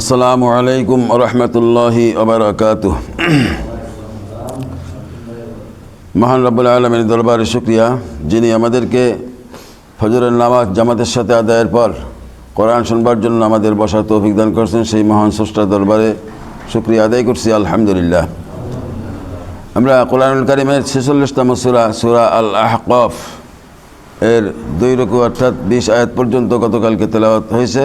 আসসালামু আলাইকুম রহমতুল্লাহি ওবরাকাত মহান রব্বুল আলমের দরবারে শুক্রিয়া। যিনি আমাদেরকে ফজরের নামাজ জামাতের সাথে আদায়ের পর কোরআন শুনবার জন্য আমাদের বসার তৌফিক দান করছেন, সেই মহান স্রষ্টার দরবারে শুক্রিয়া আদায় করছি, আলহামদুলিল্লাহ। আমরা কোরআনুল কারিমের ছেচল্লিশতম সুরা সুরা আল আহকফ এর দুই রকু অর্থাৎ বিশ আয়াত পর্যন্ত গতকালকে তেলাওয়াত হয়েছে।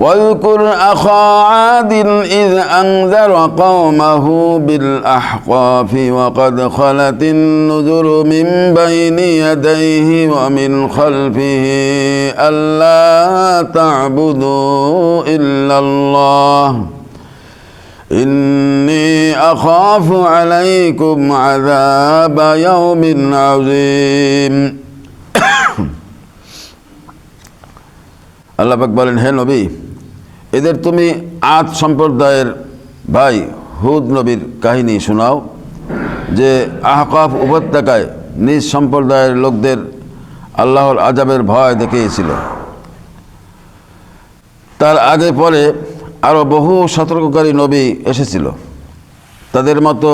واذكر أخا عاد إذ أنذر قومه بالأحقاف وقد خلت النذر من بين يديه ومن خلفه ألا تعبدوا إلا الله. إني أخاف عليكم عذاب يوم عظيم. الله أكبر. الهي نبي এদের তুমি আদ সম্প্রদায়ের ভাই হুদ নবীর কাহিনী শোনাও, যে আহকাফ উপত্যকায় নিজ সম্প্রদায়ের লোকদের আল্লাহর আজাবের ভয় দেখিয়েছিল। তার আগে পরে আরও বহু সতর্ককারী নবী এসেছিল। তাদের মতো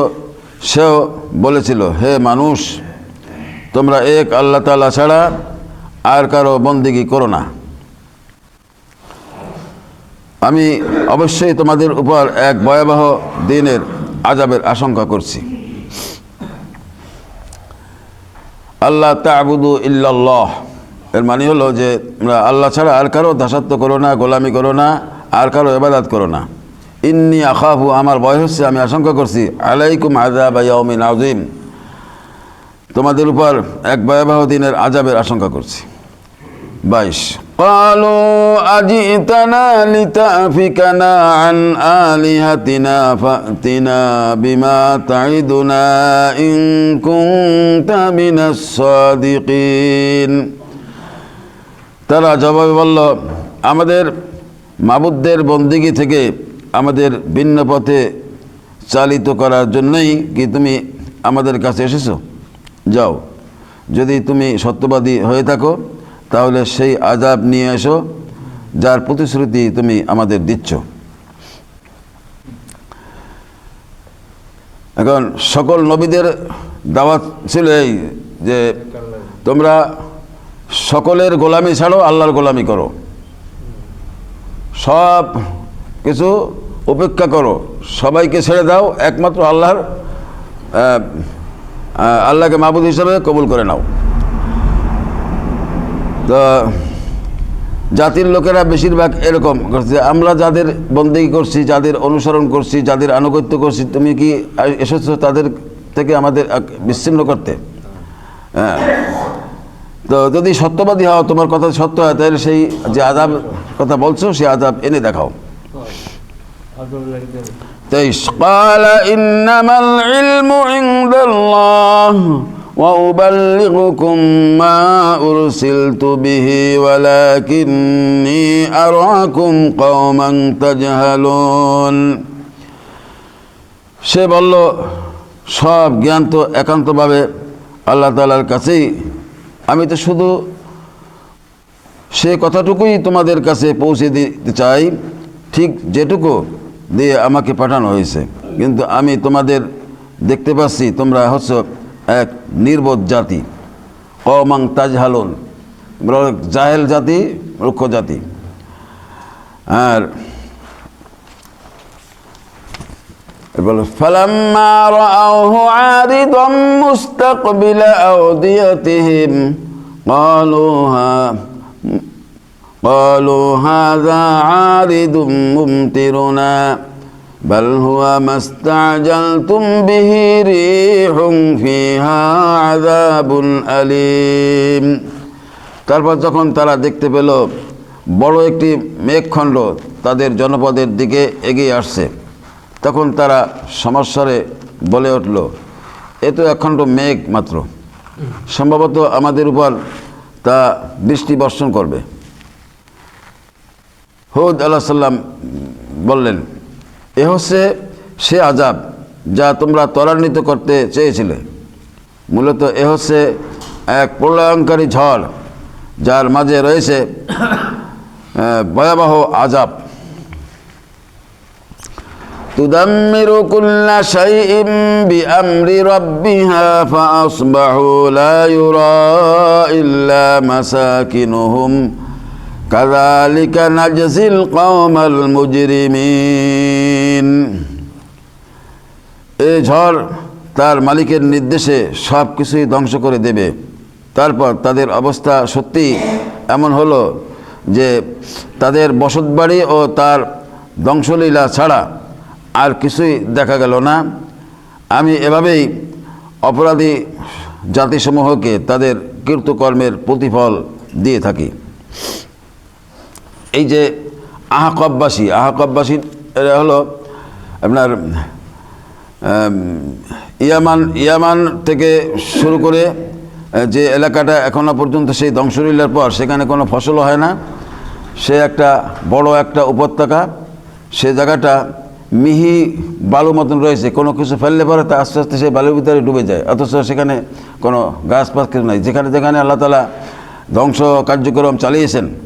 সেও বলেছিল, হে মানুষ, তোমরা এক আল্লাহ তালা ছাড়া আর কারও বন্দিগি করো না। আমি অবশ্যই তোমাদের উপর এক ভয়াবহ দিনের আজাবের আশঙ্কা করছি। আল্লাহ তাবুদু ইল্লাল্লাহ। এর মানে হলো যে, তোমরা আল্লাহ ছাড়া আর কারও দাসত্ব করো না, গোলামি করো না, আর কারও এবাদাত করো না। ইন্নি আখাফু, আমার ভয় হচ্ছে, আমি আশঙ্কা করছি। আলাইকুম আজাব ইয়াউমিন আজিম তোমাদের উপর এক ভয়াবহ দিনের আজাবের আশঙ্কা করছি। বাইশ। قالوا أجئتنا لتأفكنا عن آلهتنا فأتنا بما تعدنا إن كنت من الصادقين তারা জবাবে বলল আমাদের মাবুদদের বন্দিগি থেকে আমাদের ভিন্ন পথে চালিত করার জন্যই কি তুমি আমাদের কাছে এসেছো যাও যদি তুমি সত্যবাদী হয়ে থাকো তাহলে সেই আজাব নিয়ে এসো, যার প্রতিশ্রুতি তুমি আমাদের দিচ্ছ। এখন সকল নবীদের দাওয়াত ছিল এই যে, তোমরা সকলের গোলামি ছাড়ো, আল্লাহর গোলামি করো। সব কিছু উপেক্ষা করো। সবাইকে ছেড়ে দাও, একমাত্র আল্লাহর আল্লাহকে মাহবুদ হিসাবে কবুল করে নাও। তো জাতির লোকেরা বেশিরভাগ এরকম করছে আমরা যাদের বন্দেগী করছি যাদের অনুসরণ করছি যাদের আনুগত্য করছি তুমি কি এসেছো তাদের থেকে আমাদের বিচ্ছিন্ন করতে হ্যাঁ তো যদি সত্যবাদী হও তোমার কথা সত্য হয় তাহলে সেই যে আজাব কথা বলছো সেই আজাব এনে দেখাও তেইশ قال إنما العلم عند الله وأبلغكم ما أرسلت به ولكني أراكم قوما تجهلون সে বলল সব জ্ঞান তো একান্তভাবে আল্লাহ তালার কাছেই আমি তো শুধু সে কথাটুকুই তোমাদের কাছে পৌঁছে দিতে চাই ঠিক যেটুকু দিয়ে আমাকে পাঠানো হয়েছে কিন্তু আমি তোমাদের দেখতে পাচ্ছি তোমরা হচ্ছ এক নির্বোধ জাতি কমাং তাজহালুন জাহেল জাতি রুক্ষ জাতি আর فلما رأوه عارضا مستقبل أوديتهم قالوا ها قالوا هذا عارض ممطرنا بل هو ما استعجلتم به ريح فيها عذاب أليم তারপর যখন তারা দেখতে পেল বড় একটি মেঘখণ্ড তাদের জনপদের দিকে এগিয়ে আসছে তখন তারা সমস্যারে বলে উঠল এ তো একখণ্ড মেঘ মাত্র সম্ভবত আমাদের উপর তা বৃষ্টি বর্ষণ করবে হুদ আল্লাহ সাল্লাম বললেন এ হচ্ছে সে আজাব যা তোমরা ত্বরান্বিত করতে চেয়েছিলে মূলত এ হচ্ছে এক প্রলয়ঙ্কারী ঝড় যার মাঝে রয়েছে আহ, ভয়াবহ আজাব تدمر كل شيء بأمر ربها فأصبحوا لا يرى إلا مساكنهم كذلك نجزي القوم المجرمين এই ঝড় তার মালিকের নির্দেশে সব কিছুই ধ্বংস করে দেবে তারপর তাদের অবস্থা সত্যি এমন হলো যে তাদের বসতবাড়ি ও তার ধ্বংসলীলা ছাড়া আর কিছুই দেখা গেল না আমি এভাবেই অপরাধী জাতিসমূহকে তাদের কীর্তকর্মের প্রতিফল দিয়ে থাকি এই যে আহাকববাসী আহাকববাসী এরা হলো আপনার ইয়ামান ইয়ামান থেকে শুরু করে যে এলাকাটা এখনও পর্যন্ত সেই ধ্বংসলীলার পর সেখানে কোনো ফসলও হয় না। সে একটা বড় একটা উপত্যকা সে জায়গাটা মিহি বালু মতন রয়েছে কোনো কিছু ফেললে পরে তা আস্তে আস্তে সে বালুর ভিতরে ডুবে যায়। অথচ সেখানে কোনো গাছপাত কিছু নাই। যেখানে যেখানে আল্লাহ তালা ধ্বংস কার্যক্রম চালিয়েছেন আহ,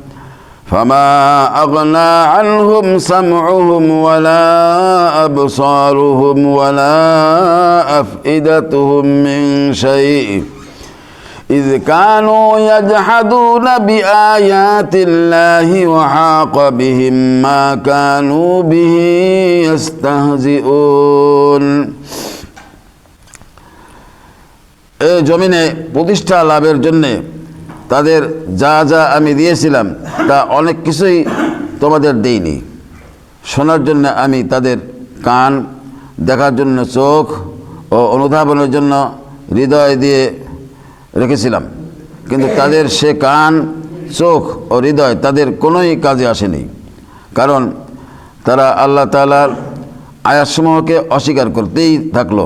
فما أغنى عنهم سمعهم ولا أبصارهم ولا أفئدتهم من شيء إذ كانوا يجحدون بآيات الله وحاق بهم ما كانوا به يستهزئون এই জমিনে প্রতিষ্ঠা লাভের জন্যে তাদের যা যা আমি দিয়েছিলাম, তা অনেক কিছুই তোমাদের দেইনি। শোনার জন্য আমি তাদের কান দেখার জন্য, চোখ ও অনুধাবনের জন্য হৃদয় দিয়ে রেখেছিলাম। কিন্তু তাদের সে কান, চোখ ও হৃদয় তাদের কোনোই কাজে আসেনি। কারণ তারা আল্লাহ তালার আয়াসমূহকে অস্বীকার করতেই থাকল।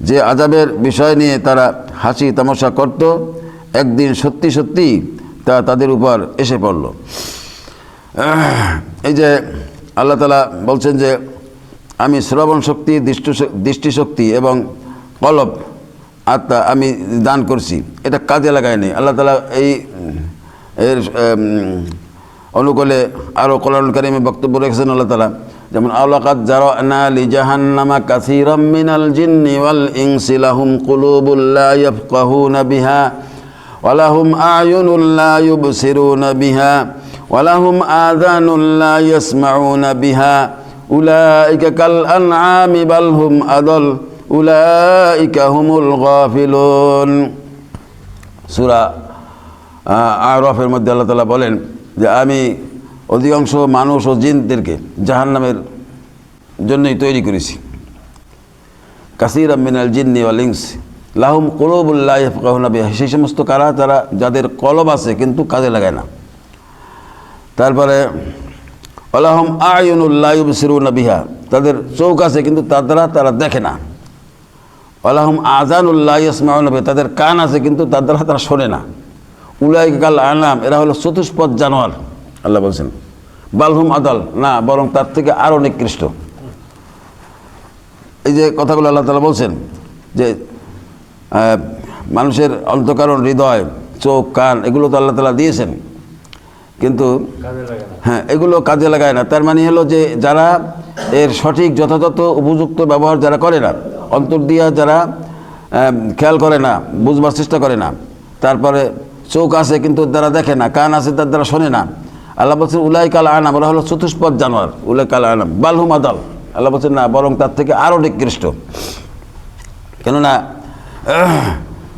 যে আজাবের বিষয় নিয়ে তারা হাসি তামাশা করত একদিন সত্যি সত্যি তা তাদের উপর এসে পড়ল। এই যে আল্লাহ তালা বলছেন যে, আমি শ্রবণ শক্তি, দৃষ্টি দৃষ্টিশক্তি এবং কলব আত্মা আমি দান করছি। এটা কাজে লাগায়নি। আল্লাহ তালা এই, এর অনুকূলে আরও কোরআন কারিমে বক্তব্য রেখেছেন আল্লাহ তালা যেমন আওলাকাত জারানা লি জাহান্নামা কাসীরাম মিনাল জিন্নি ওয়াল ইনসি লাহুম কুলুবুল ইয়াফকাহুনা বিহা ওয়ালাহুম আয়ুনুল লা ইউবসিরুনা বিহা, ওয়ালাহুম আযানুল লা ইয়াসমাউনা বিহা। উলাইকা কাল আনআমি বাল হুম আদল, উলাইকা হুমুল গাফিলুন। সূরা আরফের মধ্যে আল্লাহ তালা বলেন যে, আমি অধিকাংশ মানুষ ও জিনদেরকে জাহান্নামের জন্যই তৈরি করেছি। কাসির মিনাল জিন্নি ওয়ালিংস লাহুম কলবুল্লাহ সেই সমস্ত কারা, তারা যাদের কলব আছে, কিন্তু কাজে লাগায় না। তারপরে আল্লাহম আয়নুল্লাহ সিরুন বিহা। তাদের চৌক আছে, কিন্তু তার তারা দেখে না। আল্লাহম আজানুল্লাহ ইসমাউন তাদের কান আছে, কিন্তু তার দ্বারা তারা শোনে না। উলাই কাল আনাম এরা হলো চতুষ্পদ জানোয়ার, আল্লাহ বলছেন। বালহুম আদাল, না, বরং তার থেকে আরও নিকৃষ্ট। এই যে কথাগুলো আল্লাহ তালা বলছেন যে মানুষের অন্তকারণ হৃদয়, চোখ, কান, এগুলো তো আল্লাহ তালা দিয়েছেন। কিন্তু হ্যাঁ এগুলো কাজে লাগায় না। তার মানে হলো যে যারা এর সঠিক যথাযথ উপযুক্ত ব্যবহার যারা করে না, অন্তর দিয়া যারা খেয়াল করে না, বুঝবার চেষ্টা করে না, তারপরে চোখ আছে কিন্তু তারা দেখে না, কান আছে তার দ্বারা শোনে না। আল্লাহ বলছেন উলাই কাল আনাম ওরা হলো চতুষ্পদ জানোয়ার উলাই কাল আনাম বালহুম আদাল আল্লাহ বলছেন, না, বরং তার থেকে আরও নিকৃষ্ট। কেননা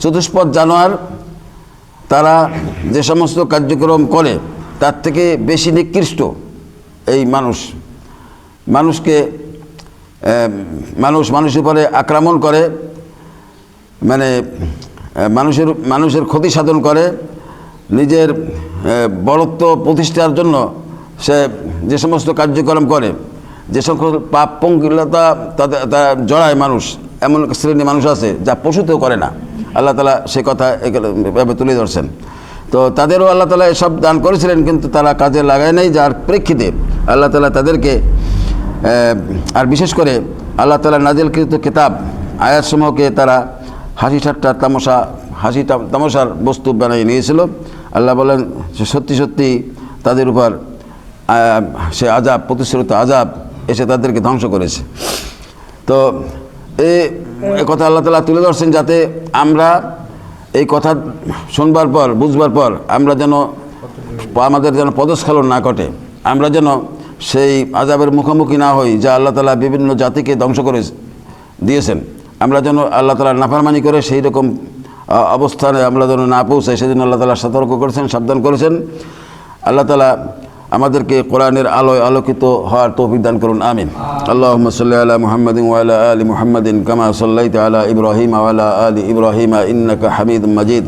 চতুষ্পদ জানোয়ার তারা যে সমস্ত কার্যক্রম করে তার থেকে বেশি নিকৃষ্ট এই মানুষ। মানুষকে মানুষ মানুষের উপরে আক্রমণ করে মানে মানুষের মানুষের ক্ষতি সাধন করে নিজের আহ, বড়ত্ব প্রতিষ্ঠার জন্য সে যে সমস্ত কার্যক্রম করে যে সকল পাপ পঙ্কিলতা তাদের জড়ায় মানুষ। এমন শ্রেণি মানুষ আছে যা পশুতেও করে না। আল্লাহ তালা সে কথা এভাবে তুলে ধরছেন। তো তাদেরও আল্লাহ তালা এসব দান করেছিলেন কিন্তু তারা কাজে লাগায় নাই, যার প্রেক্ষিতে আল্লাহ তালা তাদেরকে আর বিশেষ করে আল্লাহ তালা নাজিলকৃত কিতাব, আয়াতসমূহকে তারা হাসি ঠাট্টা তামসা হাসি তামাশার বস্তু বানিয়ে নিয়েছিল। আল্লাহ বলেন সত্যি সত্যি তাদের উপর সে আজাব প্রতিশ্রুত আজাব এসে তাদেরকে ধ্বংস করেছে। তো এ কথা আল্লাহ তালা তুলে ধরছেন যাতে আমরা এই কথা শুনবার পর, বুঝবার পর আমরা যেন আমাদের যেন পদস্খলন না ঘটে। আমরা যেন সেই আজাবের মুখোমুখি না হই যা আল্লাহ তালা বিভিন্ন জাতিকে ধ্বংস করে দিয়েছেন। আমরা যেন আল্লাহ তালা নাফারমানি করে সেই রকম অবস্থানে আমরা যেন না পৌঁছাই, সেজন্য আল্লাহ তালা সতর্ক করেছেন, সাবধান করেছেন। আল্লাহ তালা আমাদেরকে কোরআনের আলোয় আলোকিত হওয়ার তৌফিক দান করুন, আমিন। আল্লাহ সাল্লি আলা মুহাম্মদিন ওয়ালা আলী মুহাম্মদিন কামা সাল্লাইতা আলা ইব্রাহিম ওয়ালা আলী ইব্রাহিম ইন্নাকা হামিদ মাজিদ।